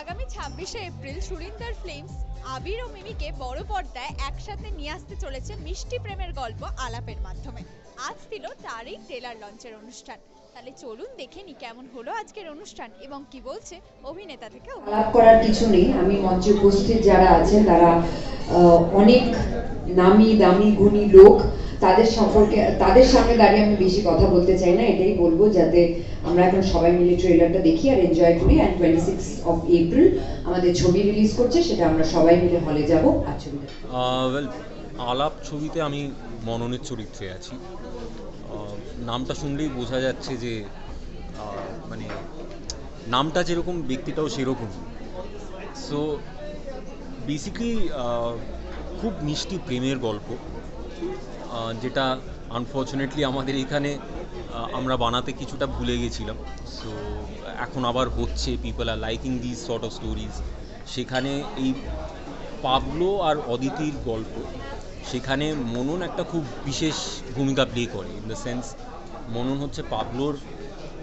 আগামী ছাব্বিশে April Surinder films Abir ও মিমিকে বড় পর্দায় একসাথে নিয়ে আসতে চলেছে মিষ্টি প্রেমের গল্প আলাপের মাধ্যমে। আজ ছিল তারই ট্রেলার লঞ্চের অনুষ্ঠান। তাহলে চলুন দেখে নি কেমন হলো আজকের অনুষ্ঠান এবং কি বলছে অভিনেতা থেকে আলাপ করার কিছু নেই আমি মঞ্চে উপস্থিত যারা আছেন তারা অনেক নামি দামি গুণী লোক। তাদের সম্পর্কে তাদের সামনে দাঁড়িয়ে আমি বেশি কথা বলতে চাই না এটাই বলব যাতে আমরা এখন সবাই মিলে ট্রেলারটা দেখি আর এনজয় করি। And twenty six of April আমাদের ছবি রিলিজ করছে সেটা আমরা সবাই মিলে হলে যাব। আর ছবিটা আলাপ ছবিতে আমি মননের চরিত্রে আছি। নামটা শুনলেই বোঝা যাচ্ছে যে মানে নামটা যেরকম, ব্যক্তিটাও সেরকম। সো বেসিক্যালি খুব মিষ্টি প্রেমের গল্প যেটা আনফর্চুনেটলি আমাদের এখানে আমরা বানাতে কিছুটা ভুলে গেছিলাম। সো এখন আবার হচ্ছে people are liking this sort of stories সেখানে এই পাবলো আর অদিতির গল্প, সেখানে মনন একটা খুব বিশেষ ভূমিকা প্লে করে ইন দ্য সেন্স মনন হচ্ছে পাবলোর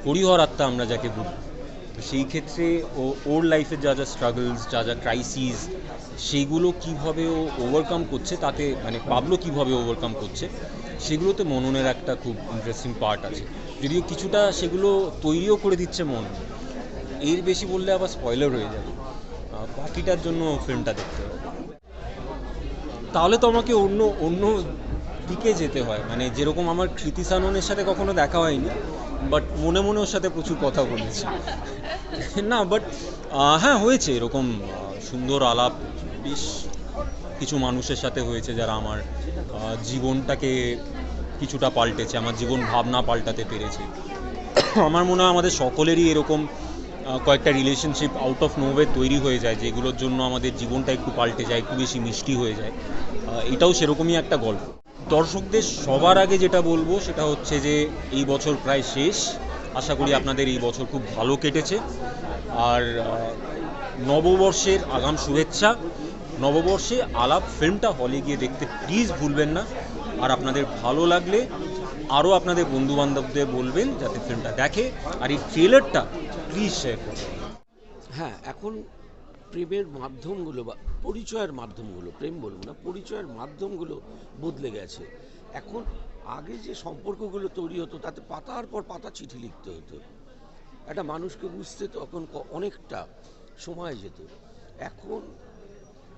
হরিহর আত্মা আমরা যাকে বলি। তো সেই ক্ষেত্রে ও ওর লাইফের যা যা স্ট্রাগলস যা যা ক্রাইসিস সেইগুলো কীভাবে ও ওভারকাম করছে, তাতে মানে পাবলো কীভাবে ওভারকাম করছে, সেগুলোতে মননের একটা খুব ইন্টারেস্টিং পার্ট আছে। যদিও কিছুটা সেগুলো তৈরিও করে দিচ্ছে মন। এর বেশি বললে আবার স্পয়লার হয়ে যাবে। বাকিটার জন্য ফিল্মটা দেখতে হবে। তাহলে তো আমাকে অন্য অন্য দিকে যেতে হয়। মানে যেরকম আমার কৃতি সাননের সাথে কখনো দেখা হয়নি বাট মনে মনে ওর সাথে প্রচুর কথা বলেছি। না বাট হ্যাঁ হয়েছে এরকম সুন্দর আলাপ, বেশ কিছু মানুষের সাথে হয়েছে যারা আমার জীবনটাকে কিছুটা পাল্টেছে, আমার জীবন ভাবনা পাল্টাতে পেরেছে। আমার মনে হয় আমাদের সকলেরই এরকম কয়েকটা রিলেশনশিপ আউট অফ নোওয়ে তৈরি হয়ে যায়, যেগুলোর জন্য আমাদের জীবনটা একটু পাল্টে যায়, একটু বেশি মিষ্টি হয়ে যায়। এটাও সেরকমই একটা গল্প। দর্শকদের সবার আগে যেটা বলব সেটা হচ্ছে যে এই বছর প্রায় শেষ। আশা করি আপনাদের এই বছর খুব ভালো কেটেছে। আর নববর্ষের আগাম শুভেচ্ছা। নববর্ষে আলাপ ফিল্মটা হলে গিয়ে দেখতে প্লিজ ভুলবেন না। আর আপনাদের ভালো লাগলে আরও আপনাদের বন্ধু বান্ধবদের বলবেন যাতে ফিল্মটা দেখে। আর এই ট্রেলারটা প্লিজ শেয়ার করবেন। হ্যাঁ এখন প্রেমের মাধ্যমগুলো বা পরিচয়ের মাধ্যমগুলো, প্রেম বলব না, পরিচয়ের মাধ্যমগুলো বদলে গেছে। এখন আগে যে সম্পর্কগুলো তৈরি হতো, তাতে পাতার পর পাতা চিঠি লিখতে হতো। একটা মানুষকে বুঝতে তখন অনেকটা সময় যেত। এখন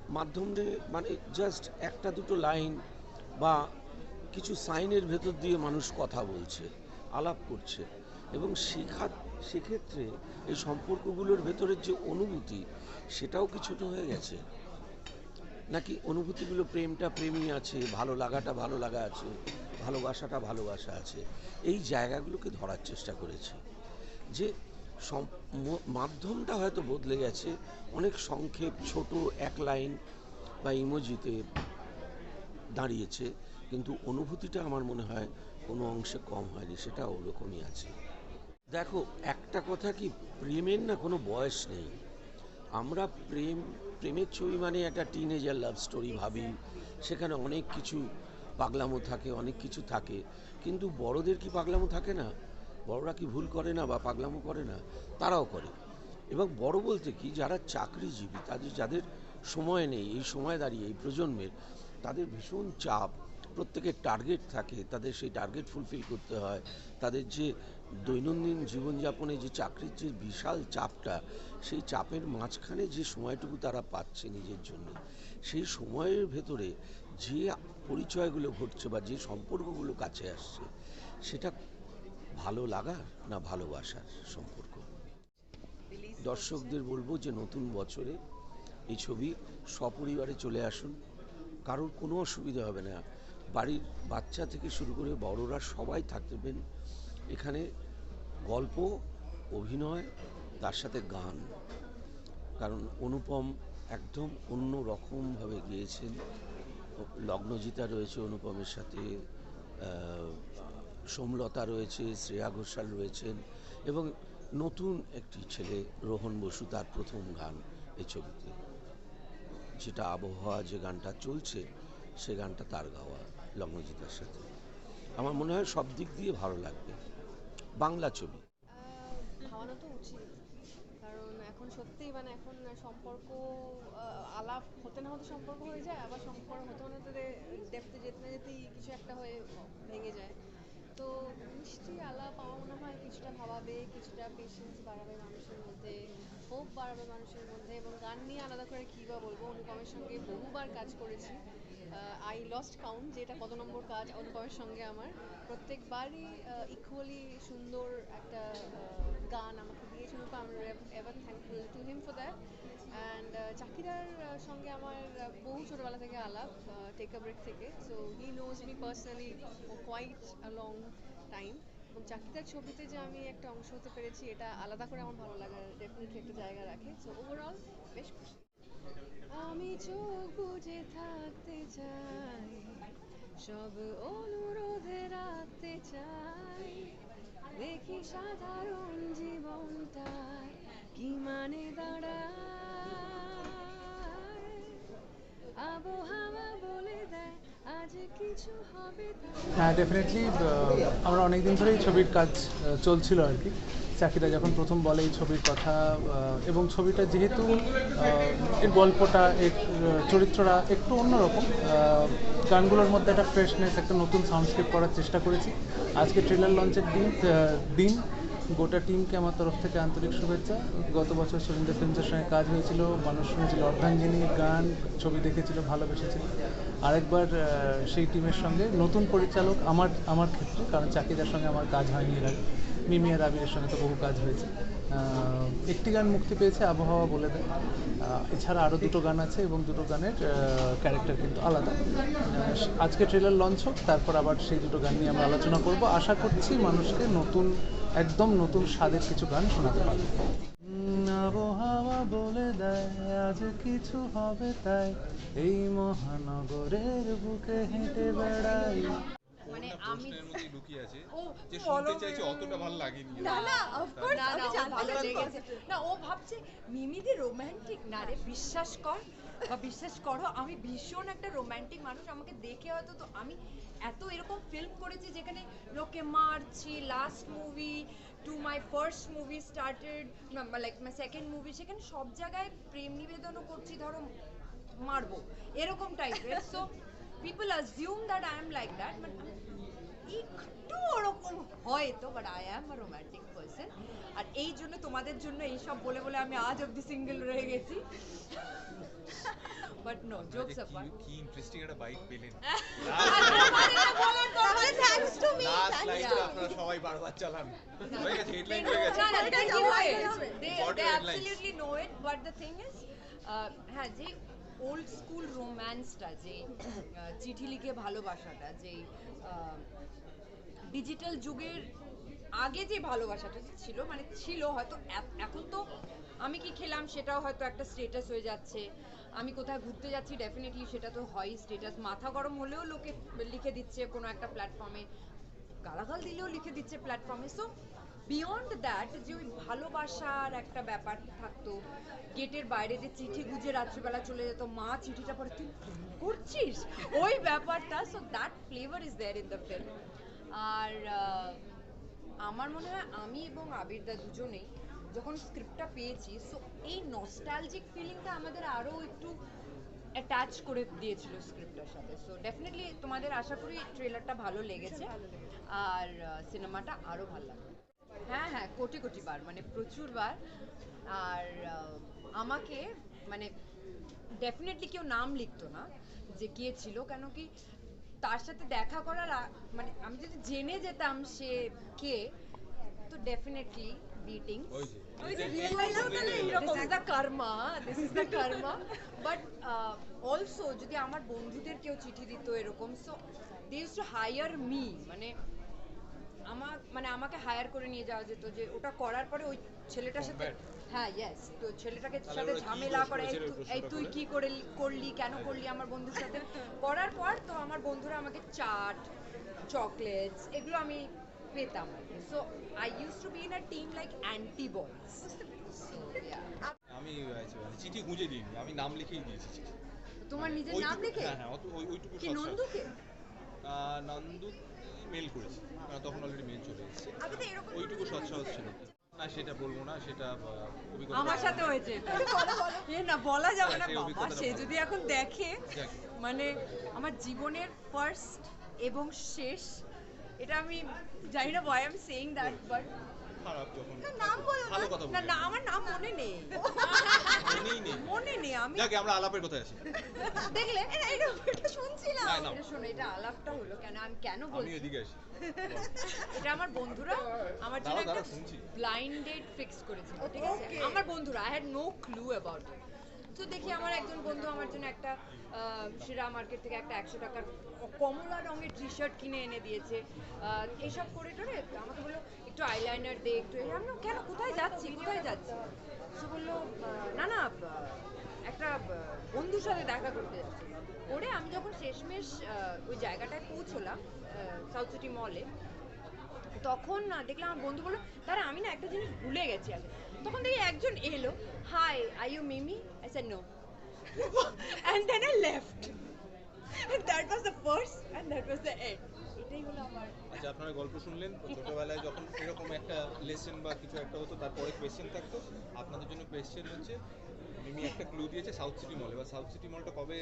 মাধ্যমে মানে জাস্ট একটা দুটো লাইন বা কিছু সাইনের ভেতর দিয়ে মানুষ কথা বলছে, আলাপ করছে এবং শেখা সেক্ষেত্রে এই সম্পর্কগুলোর ভেতরের যে অনুভূতি, সেটাও কিছুটা হয়ে গেছে? নাকি অনুভূতিগুলো প্রেমটা প্রেমই আছে, ভালো লাগাটা ভালো লাগা আছে, ভালোবাসাটা ভালোবাসা আছে, এই জায়গাগুলোকে ধরার চেষ্টা করেছে। যে মাধ্যমটা হয়তো বদলে গেছে, অনেক সংক্ষেপ, ছোট এক লাইন বা ইমোজিতে দাঁড়িয়েছে, কিন্তু অনুভূতিটা আমার মনে হয় কোনো অংশে কম হয়নি সেটা ওরকমই আছে। দেখো, একটা কথা কি, প্রেমের না কোনো বয়স নেই। আমরা প্রেম, প্রেমের ছবি মানে একটা টিনেজার লাভ স্টোরি ভাবি, সেখানে অনেক কিছু পাগলামো থাকে, অনেক কিছু থাকে। কিন্তু বড়দের কি পাগলামো থাকে না? বড়রা কি ভুল করে না বা পাগলামো করে না? তারাও করে। এবং বড় বলতে কি, যারা চাকরিজীবী, তাদের, যাদের সময় নেই, এই সময় দাঁড়িয়ে, এই প্রজন্মের, তাদের ভীষণ চাপ। প্রত্যেকের টার্গেট থাকে, তাদের সেই টার্গেট ফুলফিল করতে হয়। তাদের যে দৈনন্দিন জীবনযাপনে যে চাকরির যে বিশাল চাপটা, সেই চাপের মাঝখানে যে সময়টুকু তারা পাচ্ছে নিজের জন্য, সেই সময়ের ভেতরে যে পরিচয়গুলো ঘটছে বা যে সম্পর্কগুলো কাছে আসছে, সেটা ভালো লাগার না ভালোবাসার সম্পর্ক? দর্শকদের বলব যে নতুন বছরে এই ছবি সপরিবারে চলে আসুন। কারোর কোনো অসুবিধা হবে না। বাড়ির বাচ্চা থেকে শুরু করে বড়রা সবাই থাকবেন। এখানে গল্প, অভিনয়, তার সাথে গান। কারণ অনুপম একদম অন্য রকমভাবে গিয়েছেন। লগ্নজিতা রয়েছে অনুপমের সাথে সোমলতা রয়েছে, শ্রেয়া ঘোষাল রয়েছেন এবং নতুন একটি ছেলে রোহন বসু, তার প্রথম গান এই ছবিতে। যেটা আবহাওয়া যে গানটা চলছে, সে গানটা তার গাওয়া লগ্নজিতার সাথে। আমার মনে হয় সব দিক দিয়ে ভালো লাগবে। বাংলা ছবি। খাওয়ানো তো উচিত। কারণ এখন মানে এখন সম্পর্ক আলাপ হতে না হতে সম্পর্ক হয়ে যায়, আবার সম্পর্ক হতে হতে ডেপতে যেতে না যেতেই কিছু একটা হয়ে ভেঙে যায়। তো আলাপ হয় কিছুটা ভাবাবে, কিছুটা পেশেন্স বাড়াবে মানুষের মধ্যে হোপ বাড়াবে মানুষের মধ্যে, এবং গান নিয়ে আলাদা করে কী বা বলব, অনুপমের সঙ্গে বহুবার কাজ করেছি। আই লস্ট কাউন্ট যে এটা কত নম্বর কাজ, অনুপমের সঙ্গে আমার। প্রত্যেকবারই ইকুয়ালি সুন্দর একটা গান আমাকে দিয়েছে অনুপম। আমি ever thankful to him for that and Chowkidar সঙ্গে আমার বহু ছোটোবেলা থেকে আলাপ টেক আ ব্রেক থেকে। So he knows me personally quite a long time এবং চাকিদার ছবিতে যে আমি একটা অংশ হতে পেরেছি, এটা আলাদা করে আমার ভালো লাগার ডেফিনেটলি একটা জায়গা রাখে। সো ওভারঅল বেশ খুশি। আমি চোখ বুঝে থাকতে চাই, সব অনুরোধে রাখতে চাই। দেখি সাধারণ জীবনটার কি মানে দাঁড়ায়। আবহাওয়া বলে দেয়, আজ কিছু হবে হ্যাঁ ডেফিনেটলি আমরা অনেক দিন ধরেই ছবির কাজ চলছিল আর কি। চাকিরা যখন প্রথম বলে এই ছবির কথা এবং ছবিটা যেহেতু এর গল্পটা, এর চরিত্রটা একটু অন্যরকম গানগুলোর মধ্যে একটা ফ্রেশনেস একটা নতুন সাউন্ডস্কেপ করার চেষ্টা করেছি। আজকে ট্রেলার লঞ্চের দিন দিন, গোটা টিমকে আমার তরফ থেকে আন্তরিক শুভেচ্ছা। গত বছর সুরিন্দর ফিল্মসের সঙ্গে কাজ হয়েছিল, মানুষ শুনেছিল, অর্ধাঙ্গিনী, গান, ছবি দেখেছিল, ভালোবেসেছিল। আরেকবার সেই টিমের সঙ্গে নতুন পরিচালক আমার আমার ক্ষেত্রে, কারণ চাকিদার সঙ্গে আমার কাজ হয়নি এর আগে। মিমি আর আবিরের সঙ্গে তো বহু কাজ হয়েছে। একটি গান মুক্তি পেয়েছে, আবহাওয়া বলে দেয়। এছাড়া আরও দুটো গান আছে এবং দুটো গানের ক্যারেক্টার কিন্তু আলাদা। আজকে ট্রেলার লঞ্চ হোক, তারপর আবার সেই দুটো গান নিয়ে আমরা আলোচনা করব। আশা করছি মানুষকে নতুন, একদম নতুন স্বাদের কিছু গান শোনাতে পারব। আবহাওয়া বলে দেয়, আজ কিছু হবে তাই। এই মহানগরের বুকে হেঁটে বেড়াই। আমি প্রশ্নের মধ্যেই লুকিয়ে আছে যে শুনতে চাইছি অতটা ভালো লাগেনি। না না অফকোর্স না, আমি ও। না ভাবছে মিমিদি রোমান্টিক না রে বিশ্বাস কর বা বিশ্বাস করো আমি ভীষণ একটা রোমান্টিক মানুষ আমাকে দেখে হয়তো তো আমি এত এরকম ফিল্ম করেছি যেখানে লোকে মারছি last movie to my first movie started like my second movie সেখানে সব জায়গায় প্রেম নিবেদনও করছি ধরো মারবো এরকম টাইপের so people assume that I am like that but একটু ওরকম হয়তো but I am a romantic person আর এই জন্য তোমাদের জন্য এইসব বলে বলে আমি আজ অব্দি সিঙ্গেল রয়ে গেছি। বাট নো জোকস অ্যাপার্ট কি ইন্টারেস্টিং একটা বাইক পেলেন। তাহলে থ্যাঙ্কস টু মি লাস্ট লাইনটা আপনারা সবাই বারবার চালান। হয়ে গেছে হেডলাইন হয়ে গেছে। না, না, এটা they কি know হয়? it. They- Got they your headlines. absolutely know it, but the thing is, uh, হ্যাঁ যে ওল্ড স্কুল রোম্যান্সটা যে আহ, চিঠি লিখে ভালোবাসাটা যে ডিজিটাল যুগের আগে যে ভালোবাসাটা ছিল মানে ছিল হয়তো এখন তো আমি কি খেলাম সেটাও হয়তো একটা স্টেটাস হয়ে যাচ্ছে। আমি কোথায় ঘুরতে যাচ্ছি ডেফিনেটলি সেটা তো হয় স্টেটাস মাথা গরম হলেও লোকে লিখে দিচ্ছে কোনো একটা প্ল্যাটফর্মে গালাগাল দিলেও লিখে দিচ্ছে প্ল্যাটফর্মে সো বিয়ন্ড দ্যাট যে ওই ভালোবাসার একটা ব্যাপার থাকতো গেটের বাইরে যে চিঠি গুজে রাত্রিবেলা চলে যেত, মা চিঠিটা পরে, তুই করছিস? ওই ব্যাপারটা so that flavour is there in the film আর আমার মনে হয় আমি এবং আবিরদা দুজনেই যখন স্ক্রিপ্টটা পেয়েছি সো এই নস্টালজিক ফিলিংটা আমাদের আরও একটু অ্যাটাচ করে দিয়েছিল স্ক্রিপ্টের সাথে। সো ডেফিনেটলি তোমাদের আশা করি ট্রেলারটা ভালো লেগেছে আর সিনেমাটা আরও ভালো লাগবে। হ্যাঁ হ্যাঁ কোটি কোটি বার মানে প্রচুর বার। আর আমাকে মানে ডেফিনেটলি কেউ নাম লিখতো না যে কে ছিল, কেন কি তার সাথে দেখা করার মানে আমি যদি জেনে যেতাম সে কে তো ডেফিনেটলি বিটিং ওই যে this is the karma this is the karma. But uh, also যদি আমার বন্ধুদের কেউ চিঠি দিত এরকম so they use to hire me মানে আমার মানে আমাকে হায়ার করে নিয়ে যাওয়া যেত যে ওটা করার পরে ওই ছেলেটার সাথে হ্যাঁ ইয়েস তো ছেলেটাকে সাথে ঝামেলা করে এই তুই- কি করে করলি কেন করলি আমার বন্ধুর সাথে? করার পর তো আমার বন্ধুরা আমাকে চাট চকলেটস এগুলো আমি পেতাম। So I use to be in a team like anti boys আমি চিঠি গুঁজে দিইনি আমি নাম লিখেই দিয়েছি চিঠি। তোমার নিজের নাম লিখে? হ্যাঁ হ্যাঁ ওইটুকু কি। নন্দুকে? নন্দু মেল করেছি। তখন অলরেডি মেল চলে এসেছে। ওইটুকু সৎসাহস ছিল। না সেটা বলব না সেটা অভিজ্ঞতা আমার সাথে হয়েছে। এ না বলা যাবে না বাবা সে যদি এখন দেখে মানে আমার জীবনের ফার্স্ট এবং শেষ এটা আমি জানি না why I'm saying that but খারাপ যখন নাম বলো ভালো না কথা না না আমার নাম মনে নেই। মনেই নেই। মনে নেই আমি। যাকে আমরা আলাপের কথায় আসি। দেখলে? এটা এটা এটা শুনছিলাম। না, না। এটা শোনো এটা আলাপটা হলো কেন? আমি কেন আমি এদিকে আসি। এটা আমার বন্ধুরা। আমার জন্য একটা দাঁড়াও, শুনছি। ব্লাইন্ড ডেট ফিক্স করেছিল ঠিক আছে? আমার বন্ধুরা I had no clue about it তো দেখি আমার একজন বন্ধু আমার জন্য একটা সেরা মার্কেট থেকে একটা একশো টাকার কমলা রঙের টি শার্ট কিনে এনে দিয়েছে। এইসব করে টোরে আমাকে বলল একটু আইলাইনার দে একটু। আমি কেন কোথায় যাচ্ছি কোথায় যাচ্ছি? সে বলল না না একটা বন্ধুর সাথে দেখা করতে যাচ্ছি। করে আমি যখন শেষমেশ ওই জায়গাটায় পৌঁছলাম সাউথ সিটি মলে তখন দেখলাম আমার বন্ধু বলল তারা আমি না একটা জিনিস ভুলে গেছি আগে। তখন দেখি একজন এলো hi I you Mimi I know and then I left that was the first and that was the end এটাই হলো আমার আচ্ছা আপনারা গল্প শুনলেন ছোটবেলায় যখন এরকম একটা লেসন বা কিছু একটা হতো তারপরে কোয়েশ্চেন থাকতো। আপনাদের জন্য কোয়েশ্চেন হচ্ছে মিমি একটা ক্লু দিয়েছে সাউথ সিটি মল এবার সাউথ সিটি মলটা কবে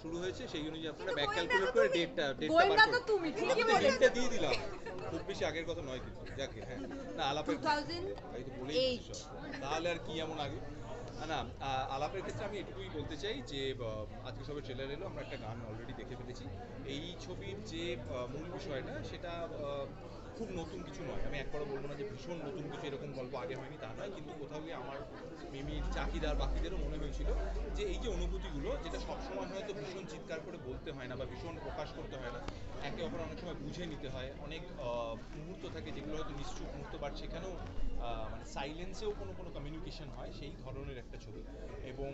শুরু হয়েছে সেই অনুযায়ী আপনারা ব্যাক ক্যালকুলেট করে ডেটটা ডেটটা গোয়েন্দা তো তুমি, ঠিকই বলেছ। ডেটটা দিয়ে দিলাম। খুব বেশি আগের কথা নয় কিন্তু যাকে হ্যাঁ। না আলাপের 2008 এই তো বলেই দিচ্ছি সব। তাহলে আর কি এমন আগে? না আলাপের ক্ষেত্রে আমি এটুকুই বলতে চাই যে আজকে সবে ট্রেলার এলো, আমরা একটা গান অলরেডি দেখে ফেলেছি। এই ছবির যে মূল বিষয়টা, সেটা খুব নতুন কিছু নয়। আমি একবারও বলব না যে ভীষণ নতুন কিছু এরকম গল্প আগে হয়নি, তা নয়। কিন্তু কোথাও গিয়ে আমার মিমির চাকিদার বাকিদেরও মনে হয়েছিল যে, এই যে অনুভূতিগুলো, যেটা সবসময় হয়তো ভীষণ চিৎকার করে বলতে হয় না বা ভীষণ প্রকাশ করতে হয় না, একে অপর অনেক সময় বুঝে নিতে হয়। অনেক মুহূর্ত থাকে যেগুলো হয়তো নিশ্চুপ মুহূর্ত বাট সেখানেও মানে সাইলেন্সেও কোনো কোনো কমিউনিকেশন হয়, সেই ধরনের একটা ছবি। এবং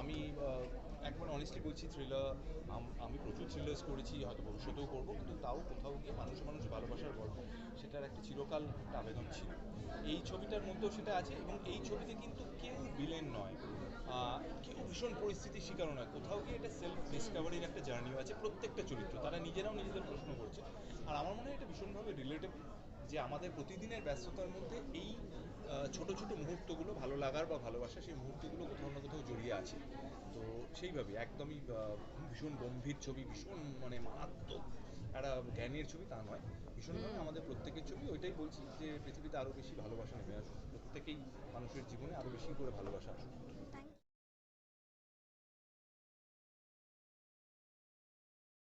আমি একবার অনেস্টলি বলছি থ্রিলার আমি প্রচুর থ্রিলার্স করেছি, হয়তো ভবিষ্যতেও করব, কিন্তু তাও কোথাও গিয়ে মানুষ মানুষ ভালোবাসার গল্প, সেটার একটা চিরকাল একটা আবেদন ছিল। এই ছবিটার মধ্যেও সেটা আছে, এবং এই ছবিতে কিন্তু কেউ ভিলেন নয়। কেউ ভীষণ পরিস্থিতির শিকারও নয়। কোথাও গিয়ে এটা সেলফ ডিসকভারির একটা জার্নিও আছে, প্রত্যেকটা চরিত্র। তারা নিজেরাও নিজেদের প্রশ্ন করছে। আর আমার মনে হয় এটা ভীষণভাবে রিলেটেবল যে আমাদের প্রতিদিনের ব্যস্ততার মধ্যে এই ছোট ছোট মুহূর্তগুলো ভালো লাগার বা ভালোবাসা সেই মুহূর্তগুলো কোথাও না কোথাও জড়িয়ে আছে। তো সেইভাবে একদমই ভীষণ গম্ভীর ছবি ভীষণ মানে মারাত্মক একটা জ্ঞানের ছবি তা নয়। ভীষণভাবে আমাদের প্রত্যেকের ছবি ওইটাই বলছি যে পৃথিবীতে আরও বেশি ভালোবাসা নেমে আসুক। প্রত্যেকেই মানুষের জীবনে আরও বেশি করে ভালোবাসা আসুক।